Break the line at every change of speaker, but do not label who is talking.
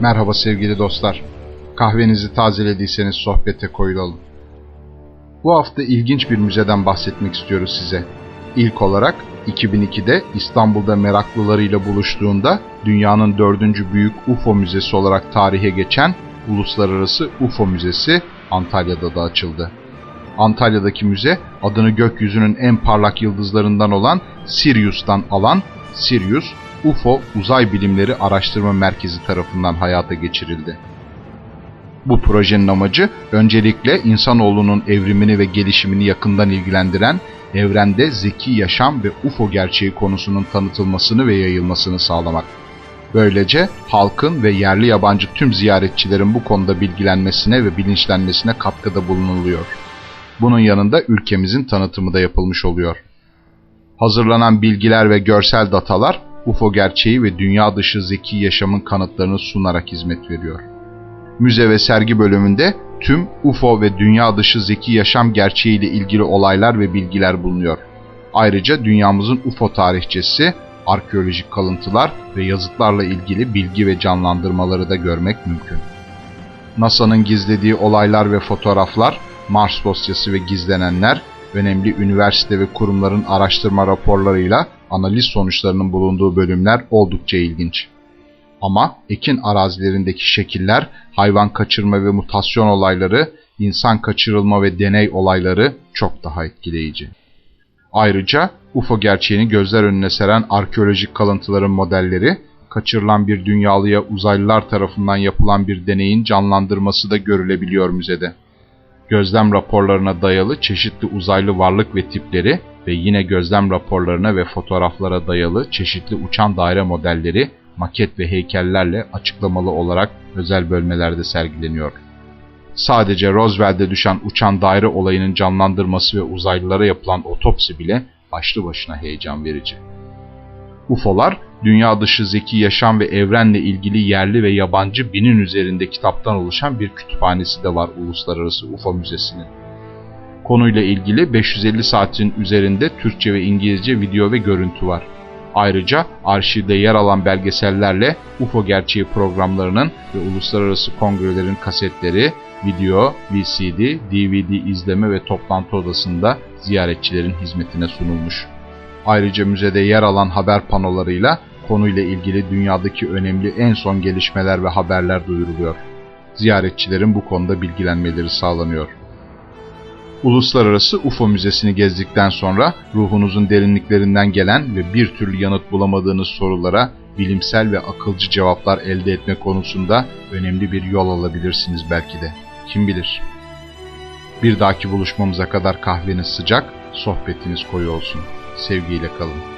Merhaba sevgili dostlar. Kahvenizi tazelediyseniz sohbete koyulalım. Bu hafta ilginç bir müzeden bahsetmek istiyoruz size. İlk olarak 2002'de İstanbul'da meraklılarıyla buluştuğunda dünyanın dördüncü büyük UFO müzesi olarak tarihe geçen Uluslararası UFO Müzesi Antalya'da da açıldı. Antalya'daki müze adını gökyüzünün en parlak yıldızlarından olan Sirius'tan alan Sirius UFO Uzay Bilimleri Araştırma Merkezi tarafından hayata geçirildi. Bu projenin amacı öncelikle insanoğlunun evrimini ve gelişimini yakından ilgilendiren evrende zeki yaşam ve UFO gerçeği konusunun tanıtılmasını ve yayılmasını sağlamak. Böylece halkın ve yerli yabancı tüm ziyaretçilerin bu konuda bilgilenmesine ve bilinçlenmesine katkıda bulunuluyor. Bunun yanında ülkemizin tanıtımı da yapılmış oluyor. Hazırlanan bilgiler ve görsel datalar UFO gerçeği ve dünya dışı zeki yaşamın kanıtlarını sunarak hizmet veriyor. Müze ve sergi bölümünde tüm UFO ve dünya dışı zeki yaşam gerçeğiyle ilgili olaylar ve bilgiler bulunuyor. Ayrıca dünyamızın UFO tarihçesi, arkeolojik kalıntılar ve yazıtlarla ilgili bilgi ve canlandırmaları da görmek mümkün. NASA'nın gizlediği olaylar ve fotoğraflar, Mars dosyası ve gizlenenler, önemli üniversite ve kurumların araştırma raporlarıyla analiz sonuçlarının bulunduğu bölümler oldukça ilginç. Ama ekin arazilerindeki şekiller, hayvan kaçırma ve mutasyon olayları, insan kaçırılma ve deney olayları çok daha etkileyici. Ayrıca UFO gerçeğini gözler önüne seren arkeolojik kalıntıların modelleri, kaçırılan bir dünyalıya uzaylılar tarafından yapılan bir deneyin canlandırması da görülebiliyor müzede. Gözlem raporlarına dayalı çeşitli uzaylı varlık ve tipleri ve yine gözlem raporlarına ve fotoğraflara dayalı çeşitli uçan daire modelleri, maket ve heykellerle açıklamalı olarak özel bölmelerde sergileniyor. Sadece Roswell'de düşen uçan daire olayının canlandırması ve uzaylılara yapılan otopsi bile başlı başına heyecan verici. UFO'lar, dünya dışı zeki yaşam ve evrenle ilgili yerli ve yabancı binin üzerinde kitaptan oluşan bir kütüphanesi de var Uluslararası UFO Müzesi'nin. Konuyla ilgili 550 saatin üzerinde Türkçe ve İngilizce video ve görüntü var. Ayrıca arşivde yer alan belgesellerle UFO gerçeği programlarının ve uluslararası kongrelerin kasetleri, video, VCD, DVD izleme ve toplantı odasında ziyaretçilerin hizmetine sunulmuş. Ayrıca müzede yer alan haber panolarıyla konuyla ilgili dünyadaki önemli en son gelişmeler ve haberler duyuruluyor. Ziyaretçilerin bu konuda bilgilenmeleri sağlanıyor. Uluslararası UFO Müzesi'ni gezdikten sonra ruhunuzun derinliklerinden gelen ve bir türlü yanıt bulamadığınız sorulara bilimsel ve akılcı cevaplar elde etme konusunda önemli bir yol alabilirsiniz belki de. Kim bilir? Bir dahaki buluşmamıza kadar kahveniz sıcak, sohbetiniz koyu olsun. Sevgiyle kalın.